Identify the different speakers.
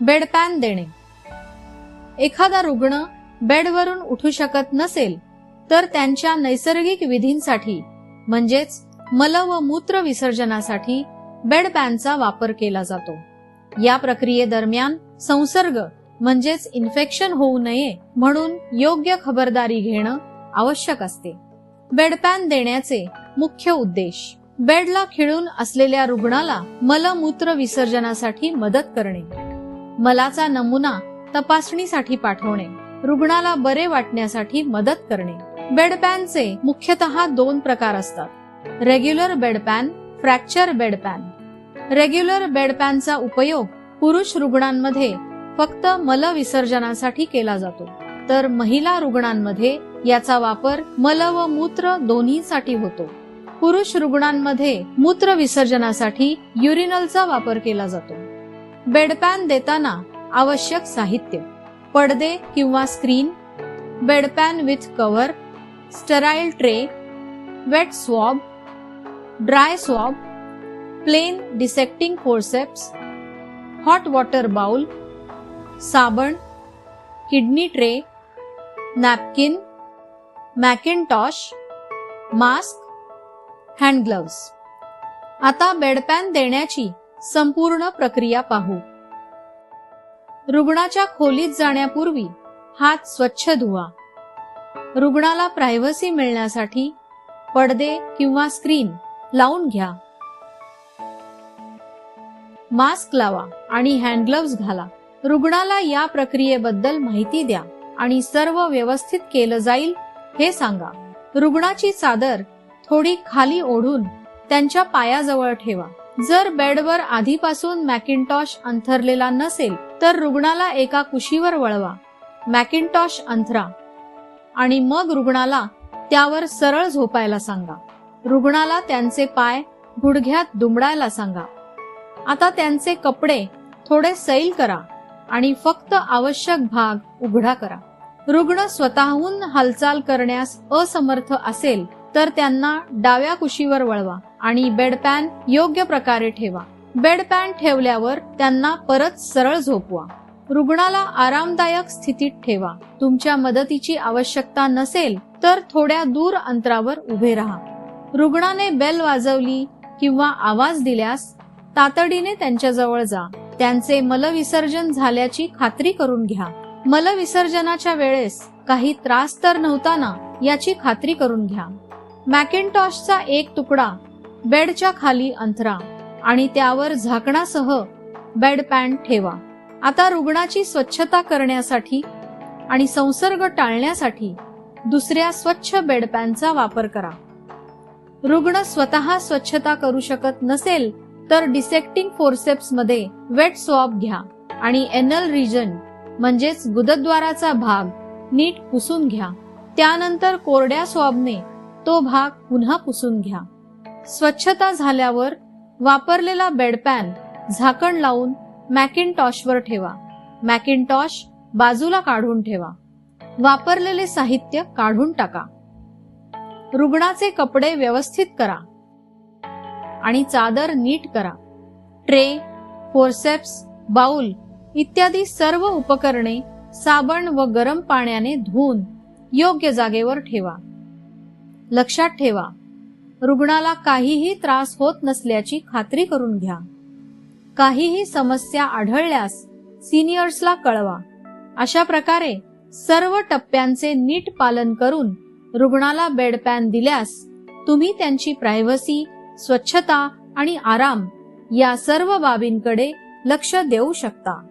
Speaker 1: Bedpan देणे. एखादा रुग्ण बेडवरून उठू शकत नसेल तर त्यांच्या नैसर्गिक विधींसाठी म्हणजेच मल व मूत्र विसर्जनासाठी बेडपॅनचा वापर केला जातो. या प्रक्रियेदरम्यान संसर्ग म्हणजेच इन्फेक्शन होऊ नये म्हणून योग्य खबरदारी घेणं आवश्यक असते. बेडपॅन देण्याचे मुख्य उद्देश बेडला खिळून असलेल्या रुग्णाला मलमूत्र विसर्जनासाठी मदत करणे. मलाचा नमुना तपासणीसाठी पाठवणे रुग्णाला बरे वाटण्यासाठी मदत करणे. बेडपॅनचे मुख्यतः दोन प्रकार असतात. Regular bedpan fracture bedpan. Regular बेडपॅनचा उपयोग पुरुष रुग्णांमध्ये फक्त मल विसर्जनासाठी केला जातो. तर महिला रुग्णांमध्ये याचा वापर मल व मूत्र दोन्हीसाठी होतो. पुरुष रुग्णांमध्ये मूत्र विसर्जनासाठी युरिनलचा वापर केला जातो. बेडपॅन देताना आवश्यक साहित्य पडदे किंवा screen bedpan with cover sterile tray wet swab dry swab plain dissecting forceps hot water bowl साबण kidney tray napkin mackintosh mask hand gloves आता बेडपॅन देण्याची संपूर्ण प्रक्रिया पाहू. रुग्णाच्या खोलीत जाण्यापूर्वी हात स्वच्छ धुवा. रुग्णाला प्रायव्हसी मिळण्यासाठी पडदे किंवा स्क्रीन लावून घ्या. मास्क लावा आणि हँड ग्लव्स घाला. रुग्णाला या प्रक्रियेबद्दल माहिती द्या आणि सर्व व्यवस्थित केलं जाईल हे सांगा. रुग्णाची चादर थोडी खाली ओढून त्यांच्या पायाजवळ ठेवा. जर बेडवर आधीपासून मॅकिनटॉश अंथरलेला नसेल तर रुग्णाला एका कुशीवर वळवा. मॅकिनटॉश अंथरा. आणि मग रुग्णाला त्यावर सरळ झोपायला सांगा. रुग्णाला त्यांचे पाय गुडघ्यात दुमडायला सांगा. आता त्यांचे कपडे थोडे सैल करा आणि फक्त आवश्यक भाग उघडा करा. रुग्ण स्वतःहून हालचाल करण्यास असमर्थ असेल तर त्यांना डाव्या कुशीवर वळवा आणि बेडपॅन योग्य प्रकारे ठेवा. बेडपॅन ठेवल्यावर त्यांना परत सरळ झोपवा. रुग्णाला आरामदायक स्थितीत ठेवा. तुमच्या मदतीची आवश्यकता नसेल तर थोड्या दूर अंतरावर उभे राहा. रुग्णाने बेल वाजवली किंवा आवाज दिल्यास तातडीने त्यांच्याजवळ जा. त्यांचे मलविसर्जन झाल्याची खात्री करून घ्या. मलविसर्जनाच्या वेळेस काही त्रास तर नव्हता ना याची खात्री करून घ्या. मॅकिनटॉशचा एक तुकडा बेडच्या खाली अंथरा आणि त्यावर झाकणासह बेड पॅन ठेवा. आता रुग्णाची स्वच्छता करण्यासाठी आणि संसर्ग टाळण्यासाठी दुसऱ्या स्वच्छ बेडपॅनचा वापर करा. रुग्ण स्वतः स्वच्छता करू शकत नसेल तर डिसेक्टिंग फोर्सेप्समध्ये वेट स्वॉब घ्या आणि एनल रिजन म्हणजेच गुदद्वाराचा भाग नीट पुसून घ्या. त्यानंतर कोरड्या स्वॉबने तो भाग पुन्हा पुसून घ्या. स्वच्छता झाल्यावर वापरलेला बेडपॅन झाकण लावून मॅकिनटॉशवर ठेवा. मॅकिनटॉश बाजूला काढून ठेवा. वापरलेले साहित्य काढून टाका. रुग्णाचे कपडे व्यवस्थित करा आणि चादर नीट करा. ट्रे फोर्सेप्स बाउल इत्यादी सर्व उपकरणे साबण व गरम पाण्याने धुवून योग्य जागेवर ठेवा. लक्षात ठेवा. रुग्णाला काहीही त्रास होत नसल्याची खात्री करून घ्या. काहीही समस्या आढळल्यास सिनियर्सला कळवा. अशा प्रकारे सर्व टप्प्यांचे नीट पालन करून रुग्णाला बेडपॅन दिल्यास तुम्ही त्यांची प्रायव्हसी स्वच्छता आणि आराम या सर्व बाबींकडे लक्ष देऊ शकता.